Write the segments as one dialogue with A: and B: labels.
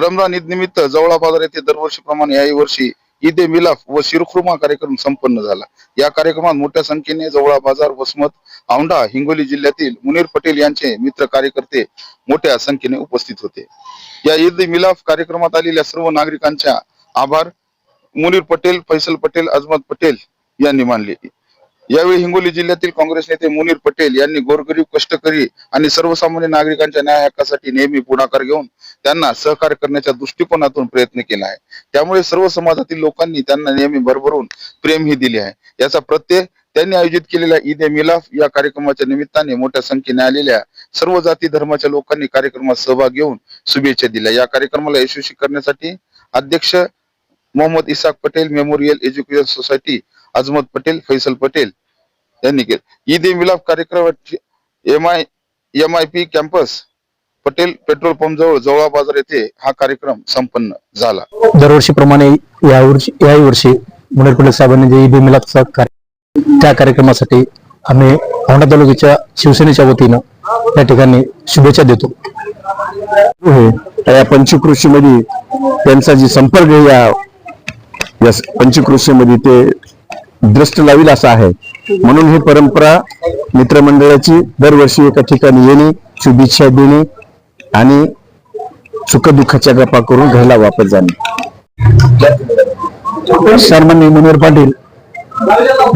A: रमजान ईद निमित्त जवळा बाजार येथे दरवर्षीप्रमाणे याही वर्षी ईद ए मिलाफ व शिरखुर्मा कार्यक्रम संपन्न झाला. या कार्यक्रमात मोठ्या संख्येने जवळा बाजार वसमत औंढा हिंगोली जिल्ह्यातील मुनीर पटेल यांचे मित्र कार्यकर्ते मोठ्या संख्येने उपस्थित होते. या ईद मिलाफ कार्यक्रमात आलेल्या सर्व नागरिकांच्या आभार. मुनीर पटेल फैसल पटेल अजमत पटेल यांनी मानले. यावेळी हिंगोली जिल्ह्यातील काँग्रेस नेते मुनीर पटेल यांनी गोरगरीब कष्टकरी आणि सर्वसामान्य नागरिकांच्या न्याय हक्कासाठी नेहमी पुढाकार घेऊन त्यांना सहकार्य करण्याच्या दृष्टिकोनातून प्रयत्न केला आहे. त्यामुळे सर्व समाजातील लोकांनी त्यांना नेहमी भरभरून प्रेमही दिले आहे. याचा प्रत्यय त्यांनी आयोजित केलेल्या ईद ए मिलाफ या कार्यक्रमाच्या निमित्ताने मोठ्या संख्येने आलेल्या सर्व जाती धर्माच्या लोकांनी कार्यक्रमात सहभाग घेऊन शुभेच्छा दिल्या. या कार्यक्रमाला यशस्वी करण्यासाठी अध्यक्ष Mohammed Isaq Patel memorial education society Azmat Patel Faisal Patel यांनी केले. ईद ए मिलाफ कार्यक्रमाची M I M I P campus Patel petrol pump जवळ जवळा बाजार येथे हा कार्यक्रम संपन्न झाला.
B: दरवर्षीप्रमाणे या वर्षी याही वर्षी मुनीर पटेल साहेबांनी जे ईद मिलादचा कार्य त्या कार्यक्रमासाठी आम्ही औंढा तालुक्याच्या शिवसेनेच्या वतीनं या ठिकाणी शुभेच्छा देतो.
C: हे या पंचकृषीमध्ये त्यांचा जी संपर्क या पंचकृषीमध्ये ते द्रष्ट लावील असा आहे. म्हणून ही परंपरा मित्रमंडळाची दरवर्षी एका ठिकाणी येणे शुभेच्छा देणे आणि सुखदुःखाच्या गप्पा करून घरला वापस जाणे.
B: सन्मान्य मनोहर पाटील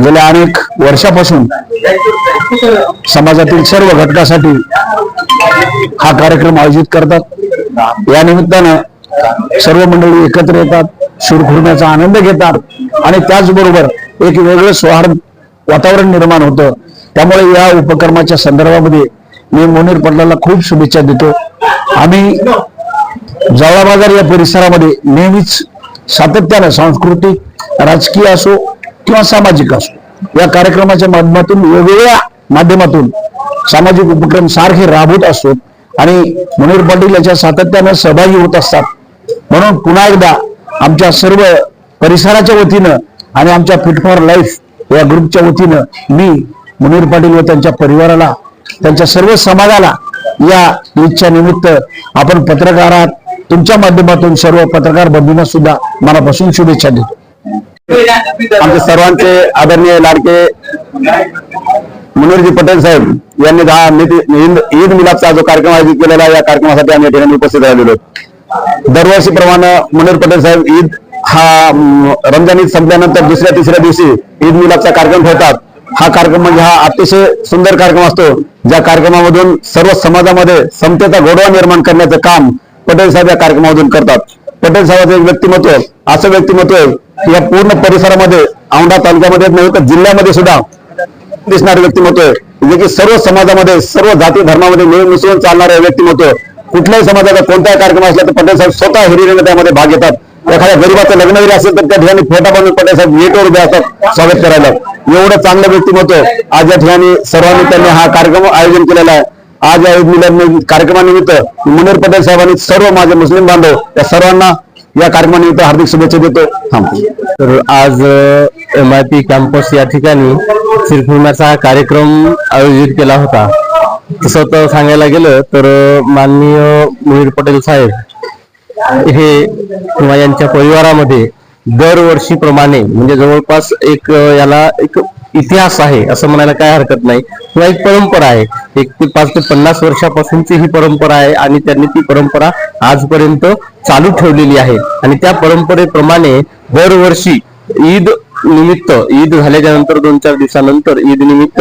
B: गेल्या अनेक वर्षापासून समाजातील सर्व घटकासाठी हा कार्यक्रम आयोजित करतात. या निमित्तानं सर्व मंडळी एकत्र येतात सुरखुरण्याचा आनंद घेतात आणि त्याचबरोबर एक वेगळं सौहार्द वातावरण निर्माण होतं. त्यामुळे या उपक्रमाच्या संदर्भामध्ये मी मुनीर पटलाला खूप शुभेच्छा देतो. आम्ही जावळा बाजार या परिसरामध्ये नेहमीच सातत्यानं सांस्कृतिक राजकीय असो किंवा सामाजिक असो या कार्यक्रमाच्या माध्यमातून वेगवेगळ्या माध्यमातून सामाजिक उपक्रम सारखे राबवत असतो आणि मुनीर पाटील याच्या सातत्यानं सहभागी होत असतात. म्हणून पुन्हा एकदा आमच्या सर्व परिसराच्या वतीनं आणि आमच्या फिट फॉर लाईफ या ग्रुपच्या वतीनं मी मुनीर पाटील व त्यांच्या परिवाराला त्यांच्या सर्व समाजाला या ईदच्या निमित्त आपण पत्रकारात तुमच्या माध्यमातून सर्व पत्रकार बंधूंना सुद्धा मनापासून शुभेच्छा देतो.
C: आमचे सर्वांचे आदरणीय लाडके मुनीरजी पटेल साहेब यांनी दहा ईद मिलापचा जो कार्यक्रम आयोजित केलेला या कार्यक्रमासाठी आम्ही या ठिकाणी उपस्थित राहिलेलो दरवर्षीप्रमाणे मुनीर पटेल साहेब ईद हा रमजान ईद संपल्यानंतर दुसऱ्या तिसऱ्या दिवशी ईद मुलाचा कार्यक्रम ठेवतात. हा कार्यक्रम म्हणजे हा अतिशय सुंदर कार्यक्रम असतो ज्या कार्यक्रमामधून सर्व समाजामध्ये समतेचा गोडवा निर्माण करण्याचं काम पटेल साहेब या कार्यक्रमामधून करतात. पटेल साहेबांचं एक व्यक्तिमत्व असं व्यक्तिमत्व आहे की या पूर्ण परिसरामध्ये औंढा तालुक्यामध्ये नव्हे तर जिल्ह्यामध्ये सुद्धा दिसणारे व्यक्तिमत्व आहे. जे की सर्व समाजामध्ये सर्व जाती धर्मामध्ये मिळून मिसळून चालणारे व्यक्तिमत्व कुठल्याही समाजाचा कोणताही कार्यक्रम असला तर पटेल साहेब स्वतः हिरिरीने त्यामध्ये भाग घेतात. एखाद्या गरीबाचं लग्न जरी असेल तर त्या ठिकाणी फेटा बांधून पडण्यासाठी साहेब गेटवर उभे असतात स्वागत करायला. एवढं चांगलं व्यक्तिमत्व आज या ठिकाणी सर्वांनी त्यांनी हा कार्यक्रम आयोजन केलेला आहे. आज या कार्यक्रमानिमित्त मुनीर पटेल साहेबांनी सर्व माझे मुस्लिम बांधव या सर्वांना या कार्यक्रमानिमित्त हार्दिक शुभेच्छा देतो. थांबतो
B: तर आज एम आय पी कॅम्पस या ठिकाणी शिरखुर्म्याचा हा कार्यक्रम आयोजित केला होता. तसं तर सांगायला गेलं तर माननीय मुनीर पटेल साहेब हे किंवा यांच्या परिवारामध्ये दरवर्षीप्रमाणे म्हणजे जवळपास एक याला एक इतिहास आहे असं म्हणायला काय हरकत नाही. किंवा एक परंपरा आहे. एक ते पाच ते पन्नास वर्षापासूनची ही परंपरा आहे आणि त्यांनी ती परंपरा आजपर्यंत चालू ठेवलेली आहे. आणि त्या परंपरेप्रमाणे दरवर्षी ईद निमित्त ईद झाल्याच्यानंतर दोन चार दिवसानंतर ईद निमित्त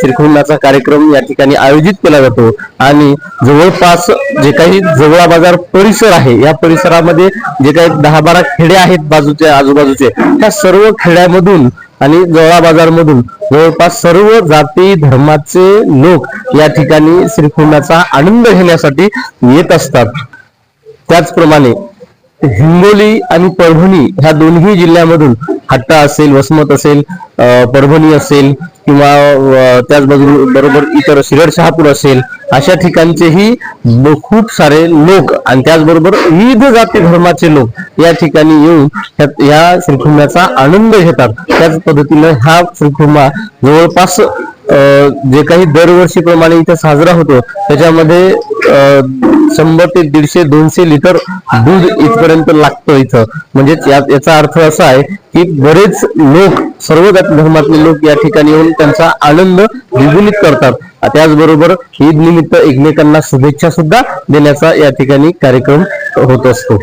B: श्रीखुंडाचा कार्यक्रम या ठिकाणी आयोजित केला जातो. आणि जवळपास जे काही जवळा बाजार परिसर आहे या परिसरामध्ये जे काही दहा बारा खेडे आहेत बाजूचे आजूबाजूचे त्या सर्व खेड्यामधून आणि जवळा बाजार मधून जवळपास सर्व जाती धर्माचे लोक या ठिकाणी श्रीखुंडाचा आनंद घेण्यासाठी येत असतात. त्याचप्रमाणे हिंगोली आणि परभणी ह्या दोन्ही जिल्ह्यामधून हट्टा असेल वसमत असेल परभणी असेल किंवा त्याच बाजू बरोबर इतर शिरड शहापूर असेल अशा ठिकाणचेही खूप सारे लोक आणि त्याचबरोबर विविध जाती धर्माचे लोक या ठिकाणी येऊन या श्रीखुंबाचा आनंद घेतात. त्याच पद्धतीनं हा श्रीखुंबा जवळपास जे काही दरवर्षीप्रमाणे इथे साजरा होतो त्याच्यामध्ये शंभर ते दीडशे दोनशे लिटर दूध इथपर्यंत लागतं इथं. म्हणजेच याचा अर्थ असा आहे की बरेच लोक सर्व धर्मातले लोक या ठिकाणी येऊन त्यांचा आनंद द्विगुणित करतात. त्याचबरोबर ईद निमित्त एकमेकांना शुभेच्छा सुद्धा देण्याचा या ठिकाणी कार्यक्रम होत असतो.